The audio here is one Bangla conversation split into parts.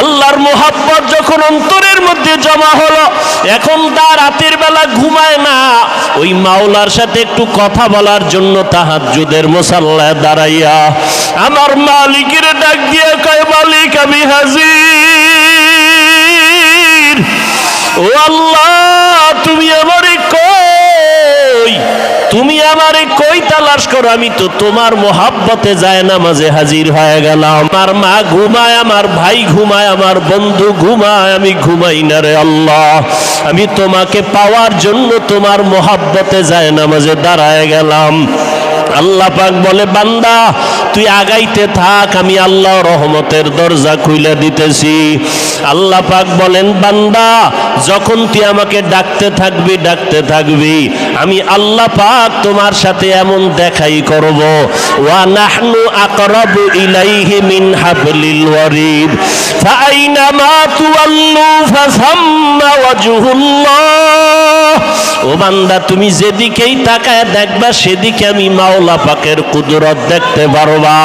আল্লাহর মোহাব্বত যখন অন্তরের মধ্যে জমা হলো, এখন তার রাতের বেলা ঘুমায় না। ওই মাওলার সাথে একটু কথা বলার জন্য তাহাজ্জুদের মোসাল্লায় দাঁড়াইয়া আমার মালিকের ডাক দিয়ে কয়, মালিক, আমি হাজির। ও আল্লাহ, তুমি আমারে কই? তুমি আমারে তালাশ করো, আমি তো তোমার মোহাব্বতে যায় না মাঝে হাজির হয়ে গেলাম। আমার মা ঘুমায়, আমার ভাই ঘুমায়, আমার বন্ধু ঘুমায়, আমি ঘুমাই না রে আল্লাহ। আমি তোমাকে পাওয়ার জন্য তোমার মোহাব্বতে যায় না মাঝে দাঁড়ায় গেলাম। আল্লাহ পাক বলে, বান্দা, তুই আগাইতে থাক, আমি আল্লাহ রহমতের দরজা খুলে দিতেছি। আল্লাহ পাক বলেন, বান্দা, যখন তুই আমাকে ডাকতে থাকবি ডাকতে থাকবি, আমি আল্লাহ পাক তোমার সাথে এমন দেখাই করব। ওয়া নাহনু আকরাবু ইলাইহি মিন হাবলিল ওয়ারিদ। ফাআইনামা তুওয়াল্লু ফাসাম্মা ওয়াজহুল্লাহ। ও বান্দা, তুমি যেদিকেই তাকায় দেখবা, সেদিকে আমি মাওলা পাকের কুদরত দেখতে পারবা।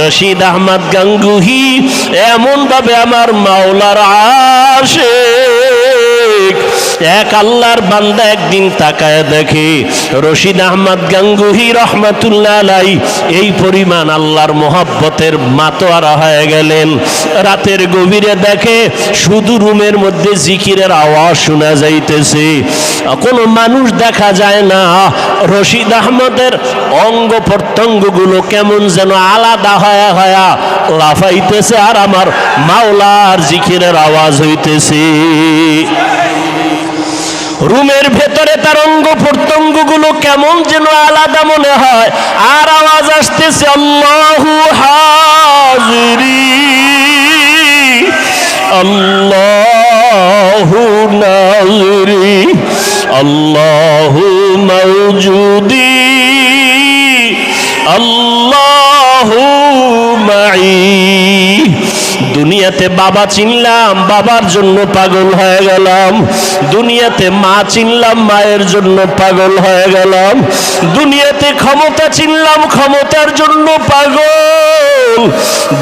রশিদ আহমদ গাঙ্গুহি এমন ভাবে আমার মাওলার আসে এক আল্লাহর বান্দা একদিন তাকায় দেখে, রশিদ আহমদ গাঙ্গুহি রহমাতুল্লাহ আলাই, এই পরিমাণ আল্লাহর মোহাব্বতের মাতোয়ারা হয়ে গেলেন। রাতের গভীরে দেখে শুধু রুমের মধ্যে জিকিরের আওয়াজ শোনা যাইতেছে। কোনো মানুষ দেখা যায় না, রশিদ আহমদের অঙ্গ প্রত্যঙ্গগুলো কেমন যেন আলাদা হয়া হয়া লাফাইতেছে আর আমার মাওলার জিকিরের আওয়াজ হইতেছে। রুমের ভেতরে তার অঙ্গ প্রত্যঙ্গগুলো কেমন যেন আলাদা মনে হয়। আর আওয়াজ আসতেছে, আল্লাহু হাজিরি, আল্লাহু নাজিরি, আল্লাহু মৌজুদি আল্লাহু মাই দুনিয়াতে বাবা চিনলাম, বাবার জন্য পাগল হয়ে গেলাম। দুনিয়াতে মা চিনলাম, মায়ের জন্য পাগল হয়ে গেলাম। দুনিয়াতে ক্ষমতা চিনলাম, ক্ষমতার জন্য পাগল।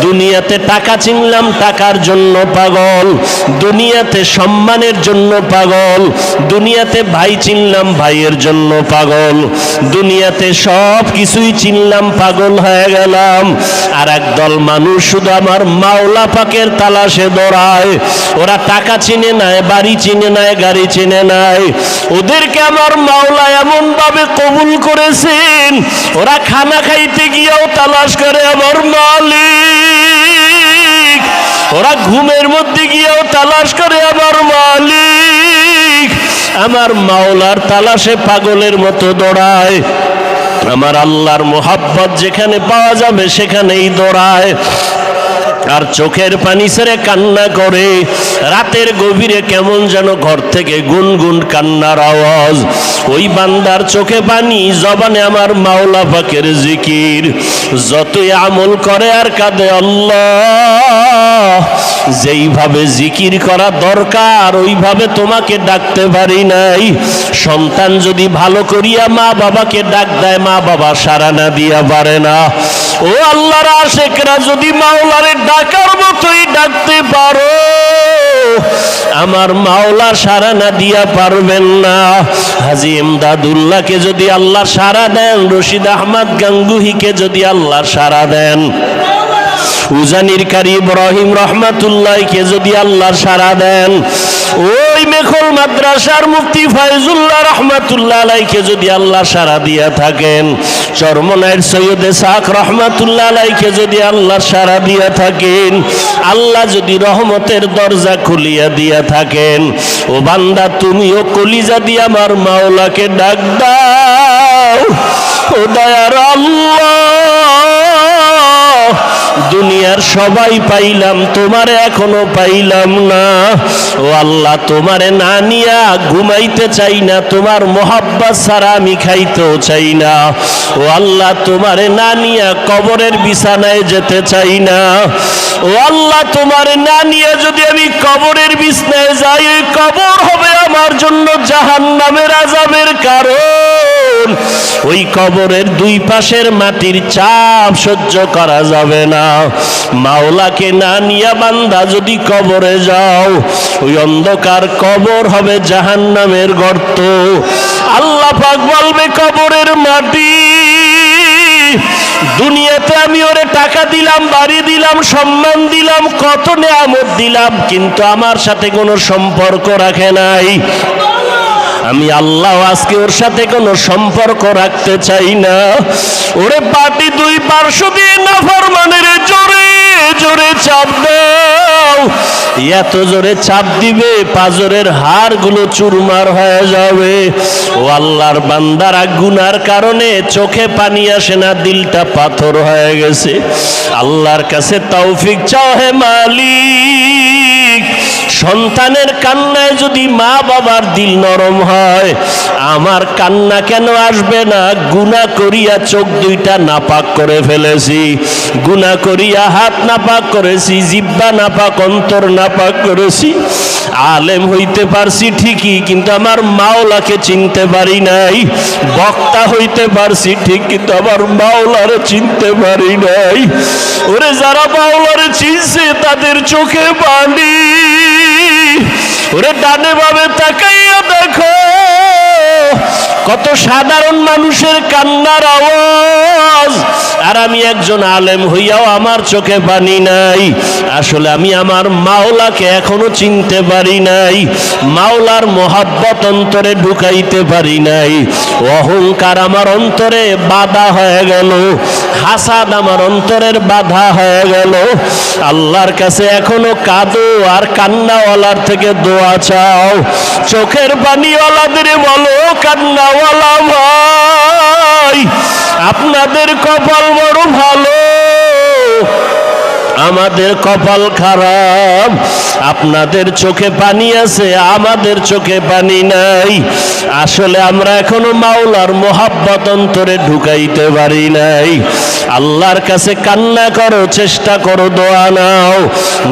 দুনিয়াতে টাকা চিনলাম, টাকার জন্য পাগল। দুনিয়াতে সম্মানের জন্য পাগল। দুনিয়াতে ভাই চিনলাম, ভাইয়ের জন্য পাগল। দুনিয়াতে সব কিছুই চিনলাম, পাগল হয়ে গেলাম। আর একদল মানুষ শুধু আমার মাওলা পাকের তালাশে দৌড়ায়। ওরা টাকা চিনে নেয় বাড়ি চিনে নেয় গাড়ি চিনে নেয় ওদেরকে আমার মাওলা এমন ভাবে কবুল করেছেন, ওরা খানা খাইতে গিয়েও তালাশ করে আমার মালিক। ওরা ঘুমের মধ্যে গিয়েও তালাশ করে আমার মালিক। আমার মাওলার তালাশে পাগলের মতো দৌড়ায়। আমার আল্লাহর মোহাব্বত যেখানে পাওয়া যাবে সেখানেই দৌড়ায়। আর চোখের পানি ছেড়ে কান্না করে। রাতের গভীরে কেমন যেন ঘর থেকে গুনগুন কান্নার আওয়াজ। ওই বান্দার চোখে পানি, জবানে আমার মাওলা পাকের জিকির। যতই আমল করে আর কাঁদে আল্লাহ। যেইভাবে জিকির করা দরকার, ওইভাবে তোমাকে ডাকতে পারি নাই। সন্তান যদি ভালো করিয়া মা বাবাকে ডাক দেয়, মা বাবা সারা না দিয়া পারে না। ও আল্লাহর আশেকরা, যদি মাওলারে ডাকার মতোই ডাকতে পারো, আমার মাওলা সারা না দিয়া পারবেন না। হাজি এমদাদুল্লাহকে যদি আল্লাহ সারা দেন, রশিদ আহমদ গাঙ্গুহিকে যদি আল্লাহ সারা দেন। উজানির কারি ইব্রাহিম রহমাতুল্লাহকে যদি আল্লাহ সারা দেন। ওই মেখল মাদ্রাসার মুফতি ফাইজুল্লাহ রহমাতুল্লাহ আলাইকে যদি আল্লাহ সারা দিয়া থাকেন, চরমনায়ের সৈয়দে সাক রহমাতুল্লাহ আলাইকে যদি আল্লাহ সারা দিয়া থাকেন, আল্লাহ যদি রহমতের দরজা খুলিয়া দিয়া থাকেন, ও বান্দা তুমিও কলিজা দিয়ে আমার মাওলাকে ডাক দাও। ও দয়ার আল্লাহ। দুনিয়ার সবাই পাইলাম, তোমারে এখনও পাইলাম না। ও আল্লাহ, তোমারে না নিয়া ঘুমাইতে চাই না, তোমার মোহাব্বত ছাড়া আমি খাইতেও চাই না। ও আল্লাহ, তোমারে না নিয়া কবরের বিছানায় যেতে চাই না। ও আল্লাহ, তোমারে না নিয়ে যদি আমি কবরের বিছানায় যাই কবর হবে আমার জন্য জাহান নামের আজাবের কারণ। ওই কবরের দুই পাশের মাটির চাপ সহ্য করা যাবে না। মাওলাকে না নিয়া বান্দা যদি কবরে যাও, ওই অন্ধকার কবর হবে জাহান্নামের গর্ত। আল্লাহ পাক বলবে, কবরের মাটি, দুনিয়াতে আমি ওরে টাকা দিলাম, বাড়ি দিলাম, সম্মান দিলাম, কত নেয়ামত দিলাম, কিন্তু আমার সাথে কোনো সম্পর্ক রাখে নাই। আমি আল্লাহ আজকে ওর সাথে কোনো সম্পর্ক রাখতে চাই না। ওরে পাটি দুই পার্শ্ব দিয়ে নাফরমানের জোরে জোরে চাপ দাও। এত জোরে চাপ দিবে, পাজরের হাড়গুলো চুরমার হয়ে যাবে। ও আল্লাহর বান্দারা, গুনার কারণে চোখে পানি আসে না, দিলটা পাথর হয়ে গেছে। আল্লাহর কাছে তৌফিক চাও হে মালিক। সন্তানের কান্নায় যদি মা বাবার দিল নরম হয়, আমার কান্না কেন আসবে না? গুনা করিয়া চোখ দুইটা নাপাক করে ফেলেছি। গুনা করিয়া হাত নাপাক করেছি জিব্বা নাপাক, অন্তর নাপাক করেছি। আলেম হইতে পারছি ঠিকই, কিন্তু আমার মাওলাকে চিনতে পারি নাই। বক্তা হইতে পারছি ঠিক, কিন্তু আমার মাওলারে চিনতে পারি নাই। ওরে যারা মাওলারে চিনছে, তাদের চোখে পানি ওরে ডানে ভাবে তাকাইয়া দেখো কত সাধারণ মানুষের কান্নার আওয়াজ। আর আমি একজন আলেম হইয়াও আমার চোখে পানি নাই। আসলে আমি আমার মাওলাকে এখনও চিনতে পারি নাই। মাওলার মোহাব্বত অন্তরে ঢুকাইতে পারি নাই। অহংকার আমার অন্তরে বাধা হয়ে গেল। হাসাদ আমার অন্তরের বাধা হয়ে গেল। আল্লাহর কাছে এখনও কাঁদো আর কান্নাওয়ালার থেকে দোয়া চাও। চোখের পানিওয়ালাদের বলো, কান্নাওয়ালা ভাই, আপনাদের কপাল বড় ভালো। আমাদের কপাল খারাপ। আপনাদের চোখে পানি আছে, আমাদের চোখে পানি নাই। আসলে আমরা এখনও মাওলার মোহাব্বত অন্তরে ঢুকাইতে পারি নাই। আল্লাহর কাছে কান্না করো, চেষ্টা করো, দোয়া নাও।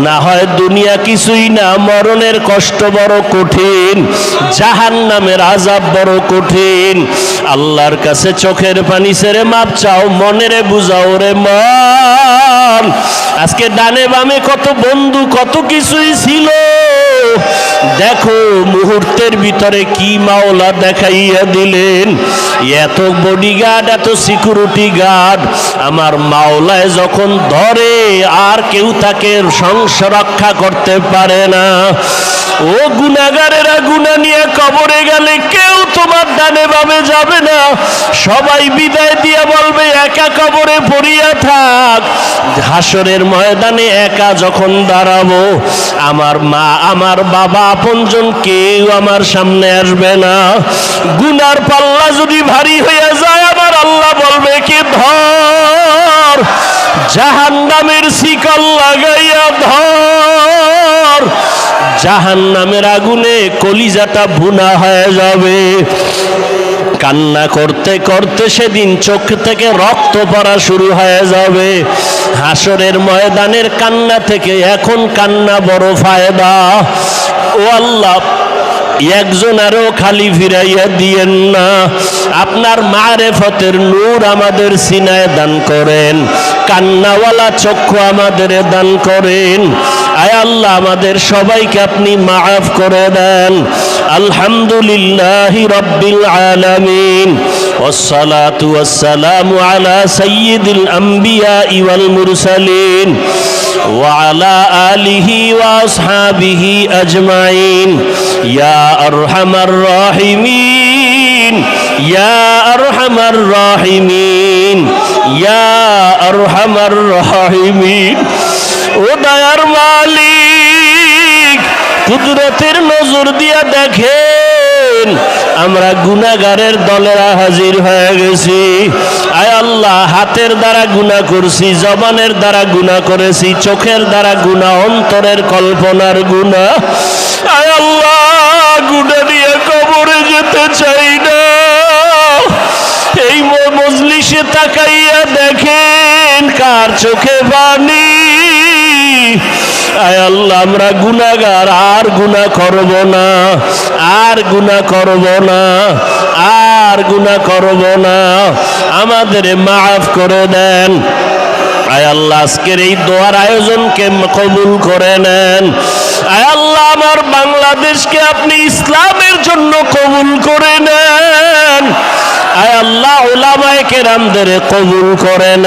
না হয় দুনিয়া কিছুই না, মরণের কষ্ট বড় কঠিন জাহান নামের আজাব বড় কঠিন। আল্লাহর কাছে চোখের পানি ছেড়ে মাপ চাও, মনেরে বুঝাও রে মন। আজকে ডানে বামে কত বন্ধু, কত কিছুই ছিল। দেখো মুহূর্তের ভিতরে কি মাওলা দেখাইয়া দিলেন। এত বডিগার্ড এত সিকিউরিটি গার্ড আমার মাওলায় যখন ধরে, আর কেউ তাকে সংস রক্ষা করতে পারে না। ও গুনাগারেরা, গুনা নিয়ে কবরে গেলে কেউ তোমার ডানে বামে যাবে না। সবাই বিদায় দিয়ে বলবে, একা কবরে পড়িয়া থাক। হাসরের ময়দানে একা যখন দাঁড়াবো, আমার মা, আমার বাবা আপনজন কেউ আমার সামনে আসবে না। গুনার পাল্লা যদি ভারী হয়ে যায়, আমার আল্লাহ বলবে কি ধর। জাহান্নামের শিকল লাগাইয়া ধর। জাহান নামের আগুনে কলিজাটা ভুনা হয়ে যাবে। কান্না করতে করতে সেদিন চোখ থেকে রক্ত পড়া শুরু হয়ে যাবে। হাসরের ময়দানের কান্না থেকে এখন কান্না বড় ফায়দা। ও আল্লাহ, একজন আরও খালি ফিরাইয়া দিয়েন না। আপনার মারেফতের নূর আমাদের সিনায় দান করেন। কান্নাওয়ালা চক্ষু আমাদের দান করেন। আয় আল্লাহ আমাদের সবাইকে আপনি মাফ করে দেন আলহামদুলিল্লাহ রব্বিল আলামিন والصلاة والسلام على سيد الأنبياء والمرسلين وعلى آله وأصحابه أجمعين يا أرحم الراحمين يا أرحم الراحمين يا أرحم الراحمين উদয়ার মালিক, কুদরতের নজর দিয়া দেখেন, আমরা গুনাগারের দলেরা হাজির হয়ে গেছি। আয় আল্লাহ, হাতের দ্বারা গুনাহ করছি, জবানের দ্বারা গুনাহ করেছি, চোখের দ্বারা গুনাহ, অন্তরের কল্পনার গুনাহ। আয় আল্লাহ, গুনাহ নিয়ে কবরে যেতে চাই না। এই মজলিসে তাকাইয়া দেখেন, কার চোখে বাণী আয় আল্লাহ, আমরা গুনাগার আর গুনাহ করব না। আর করব না। আর গুণা করব না। আমাদের মাফ করে দেন। আয় আল্লাহ, আজকের এই দোয়ার আয়োজনকে কবুল করে নেন। আয় আল্লাহ, আমার বাংলাদেশকে আপনি ইসলামের জন্য কবুল করে নেন। আয় আল্লাহ ওলামায় কেরামদের কবুল করে নেন।